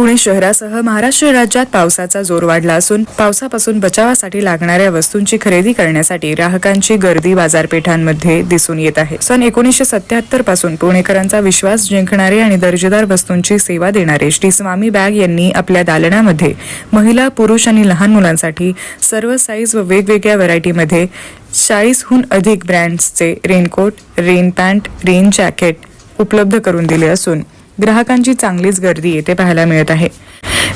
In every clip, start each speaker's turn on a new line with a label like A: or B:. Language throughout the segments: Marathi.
A: पुणे शहरासह महाराष्ट्र राज्यात पावसाचा जोर वाढला असून पावसापासून बचावासाठी लागणाऱ्या वस्तूंची खरेदी करण्यासाठी ग्राहकांची गर्दी बाजारपेठांमध्ये दिसून येत आहे. सन एकोणीसशे सत्याहत्तरपासून पुणेकरांचा विश्वास जिंकणारे आणि दर्जेदार वस्तूंची सेवा देणारे श्री स्वामी बॅग यांनी आपल्या दालनामध्ये महिला पुरुष आणि लहान मुलांसाठी सर्व साईज व वेगवेगळ्या व्हरायटीमध्ये चाळीसहून अधिक ब्रँड्सचे raincoat rain pant rain jacket उपलब्ध करून दिले असून ग्राहकांची चांगलीच गर्दी येथे पाहायला मिळत आहे.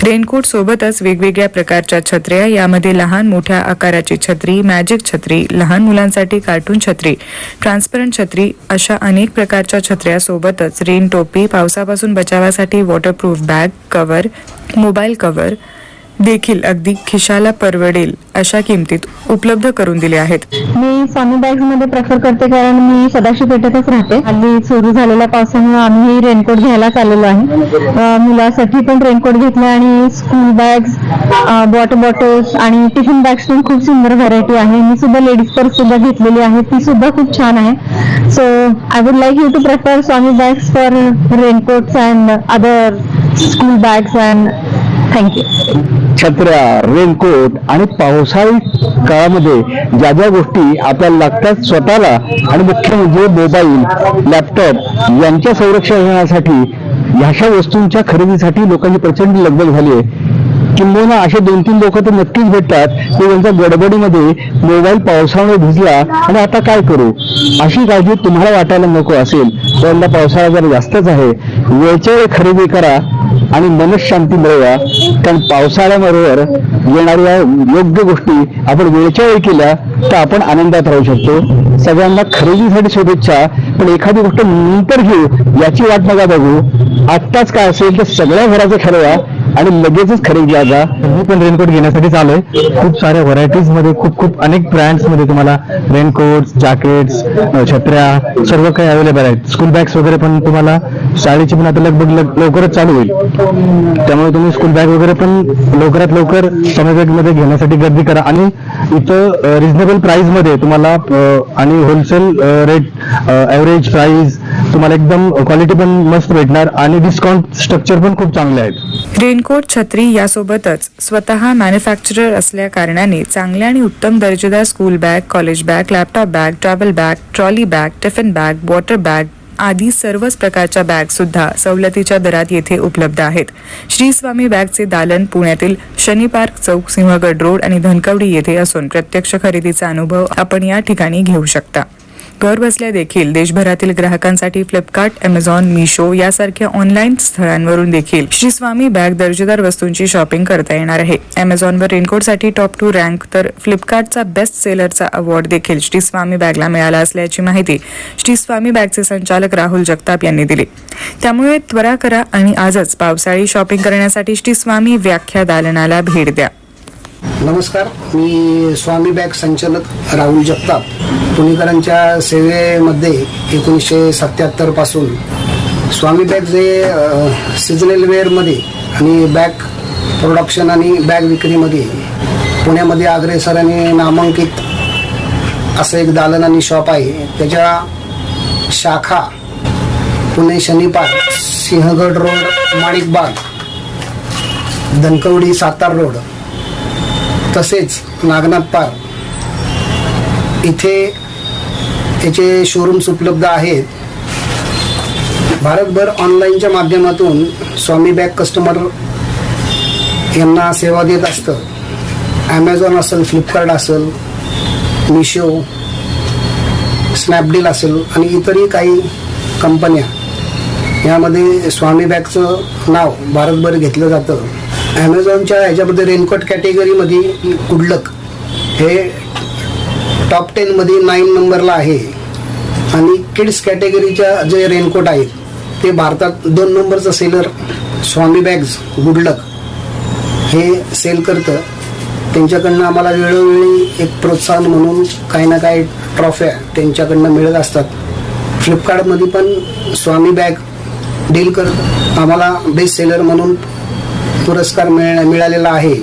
A: रेनकोट सोबतच वेगवेगळ्या प्रकारच्या छत्र्या यामध्ये लहान मोठ्या आकाराची छत्री मॅजिक छत्री लहान मुलांसाठी कार्टून छत्री ट्रान्सपरंट छत्री अशा अनेक प्रकारच्या छत्र्या सोबतच रेन टोपी पावसापासून बचावासाठी waterproof bag cover mobile cover देखील अगदी खिशाला परवडेल अशा किमतीत उपलब्ध करून दिले आहेत.
B: मी स्वामी बॅग्समध्ये प्रेफर करते कारण मी सदाशिव पेठेतच राहते. हल्ली सुरू झालेल्या पावसामुळे आम्ही रेनकोट घ्यायलाच आलेलो आहे. मुलासाठी पण रेनकोट घेतला आणि स्कूल बॅग्स वॉटर बॉटल्स आणि टिफिन बॅग्स पण खूप सुंदर व्हरायटी आहे. मी सुद्धा लेडीज पर्स सुद्धा घेतलेली आहे. ती सुद्धा खूप छान आहे. So I would like you to prefer Swami bags for raincoats and other school bags and thank you
C: छत्र्या रेनकोट आणि पावसाळी काळामध्ये ज्या ज्या गोष्टी आपल्याला लागतात स्वतःला आणि मुख्य म्हणजे मोबाईल लॅपटॉप यांच्या संरक्षणासाठी ह्याशा वस्तूंच्या खरेदीसाठी लोकांची प्रचंड लगबग झाली आहे. किंबहुना असे दोन तीन लोक तर नक्कीच भेटतात की त्यांच्या गडबडीमध्ये मोबाईल पावसामुळे भिजला आणि आता काय करू? अशी काळजी तुम्हाला वाटायला नको असेल. तर यंदा पावसाळा जरा जास्तच आहे. वेळच्या वेळी खरेदी करा. आणि मनशांती मिळवा. कारण पावसाळ्याबरोबर येणाऱ्या योग्य गोष्टी आपण वेळच्या वेळी केल्या तर आपण आनंदात राहू शकतो. सगळ्यांना खरेदीसाठी शुभेच्छा. पण एखादी गोष्ट नंतर घेऊ याची वाट नका बघू. आत्ताच काय असेल तर सगळ्या घराचं ठरवा. आणि लगेचच खरेदीला जा. मी पण रेनकोट घेण्यासाठी आलोय खूप साऱ्या व्हरायटीजमध्ये खूप खूप अनेक ब्रँड्समध्ये तुम्हाला रेनकोट जॅकेट्स छत्र्या सर्व काही अवेलेबल आहेत. स्कूल बॅग्स वगैरे पण तुम्हाला शाळेची पण आता लगभग लग- लवकरच चालू होईल. त्यामुळे तुम्ही स्कूल बॅग वगैरे पण लवकरात लवकर समयमध्ये घेण्यासाठी गर्दी करा. आणि इथं रिझनेबल प्राइसमध्ये तुम्हाला आणि होलसेल रेट ऍव्हरेज प्राइस तुम्हाला एकदम क्वालिटी पण मस्त भेटणार आणि डिस्काउंट स्ट्रक्चर पण खूप चांगले आहेत.
A: रेनकोट छत्री यासोबतच स्वतः मॅन्युफॅक्चरर असल्या कारणाने चांगल्या आणि उत्तम दर्जेदार school bag college bag laptop bag travel bag trolley bag tiffin bag water bag आदी सर्वच प्रकारच्या बॅग सुद्धा सवलतीच्या दरात येथे उपलब्ध आहेत. श्री स्वामी बॅगचे दालन पुण्यातील शनी पार्क चौक सिंहगड रोड आणि धनकवडी येथे असून प्रत्यक्ष खरेदीचा अनुभव आपण या ठिकाणी घेऊ शकता. घर बसल्या देखील देशभरातील ग्राहकांसाठी फ्लिपकार्ट अमेझॉन मिशो यासारख्या ऑनलाईन स्थळांवरून देखील श्री स्वामी बॅग दर्जेदार वस्तूंची शॉपिंग करता येणार आहे. अमेझॉनवर रेनकोटसाठी टॉप टू रँक तर फ्लिपकार्टचा बेस्ट सेलरचा अवॉर्ड देखील श्री स्वामी बॅगला मिळाला असल्याची माहिती श्री स्वामी बॅगचे संचालक राहुल जगताप यांनी दिली. त्यामुळे त्वरा करा आणि आजच पावसाळी शॉपिंग करण्यासाठी श्री स्वामी व्याख्या दालनाला भेट द्या.
D: नमस्कार मी स्वामी बॅग संचालक राहुल जगताप. पुणेकरांच्या सेवेमध्ये एकोणीसशे सत्याहत्तरपासून स्वामी बॅग जे सिजनल वेअरमध्ये आणि बॅग प्रोडक्शन आणि बॅग विक्रीमध्ये पुण्यामध्ये अग्रेसर आणि नामांकित असं एक दालन आणि शॉप आहे. त्याच्या शाखा पुणे शनिपार सिंहगड रोड माणिकबाग धनकवडी सातार रोड तसेच नागनाथ पार्क. इथे त्याचे शोरूम्स उपलब्ध आहेत. भारतभर ऑनलाईनच्या माध्यमातून स्वामी बॅग कस्टमर यांना सेवा देत असतं. ॲमेझॉन असेल फ्लिपकार्ट असेल मिशो स्नॅपडील असेल आणि इतरही काही कंपन्या यामध्ये स्वामी बॅगचं नाव भारतभर घेतलं जातं. ॲमेझॉनच्या ह्याच्यामध्ये रेनकोट कॅटेगरीमध्ये कुडलक हे टॉप टेनमध्ये नाईन नंबरला आहे. आणि किड्स कॅटेगरीच्या जे रेनकोट आहेत ते भारतात दोन नंबरचं सेलर स्वामी बॅग्स गुडलक हे सेल करतं. त्यांच्याकडनं आम्हाला वेळोवेळी एक प्रोत्साहन म्हणून काही ना काही ट्रॉफ्या त्यांच्याकडनं मिळत असतात. फ्लिपकार्टमध्ये पण स्वामी बॅग डील करत. आम्हाला बेस्ट सेलर म्हणून पुरस्कार मिळ मिळालेला आहे.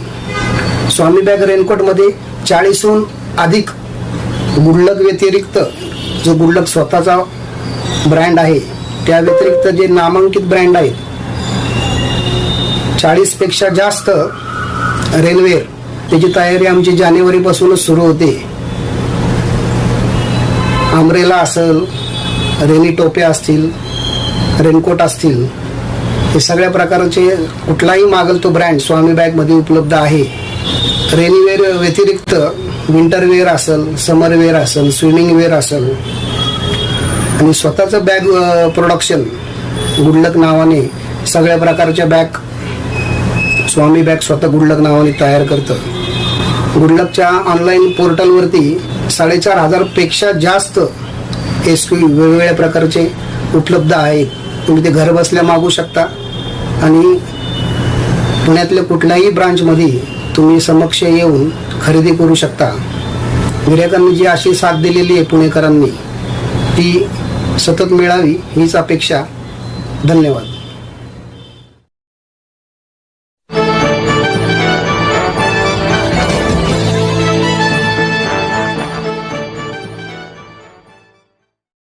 D: स्वामी बॅग रेनकोटमध्ये चाळीसहून अधिक गुडलक व्यतिरिक्त जो गुडलक स्वतःचा ब्रँड आहे त्या व्यतिरिक्त जे नामांकित ब्रँड आहेत चाळीसपेक्षा जास्त रेल्वेअर त्याची तयारी आमची जानेवारीपासूनच सुरू होते. आमरेला असेल रेनी टोप्या असतील रेनकोट असतील हे सगळ्या प्रकारचे कुठलाही मागल तो ब्रँड स्वामी बॅगमध्ये उपलब्ध आहे. रेनीवेअर व्यतिरिक्त विंटर वेअर असेल समर वेअर असेल स्विमिंग वेअर असेल. आणि स्वतःचं बॅग प्रोडक्शन गुडलक नावाने सगळ्या प्रकारच्या बॅग स्वामी बॅग स्वतः गुडलक नावाने तयार करतं. गुडलकच्या ऑनलाईन पोर्टलवरती साडेचार हजारपेक्षा जास्त एस क्यू वेगवेगळ्या प्रकारचे उपलब्ध आहेत. तुम्ही ते घरबसल्या मागू शकता. आणि पुण्यातल्या कुठल्याही ब्रांचमध्ये तुम्ही समक्ष येऊन खरेदी करू शकता. गिरायकांनी जी अशी साथ दिलेली आहे पुणेकरांनी ती सतत मिळावी हीच अपेक्षा. धन्यवाद.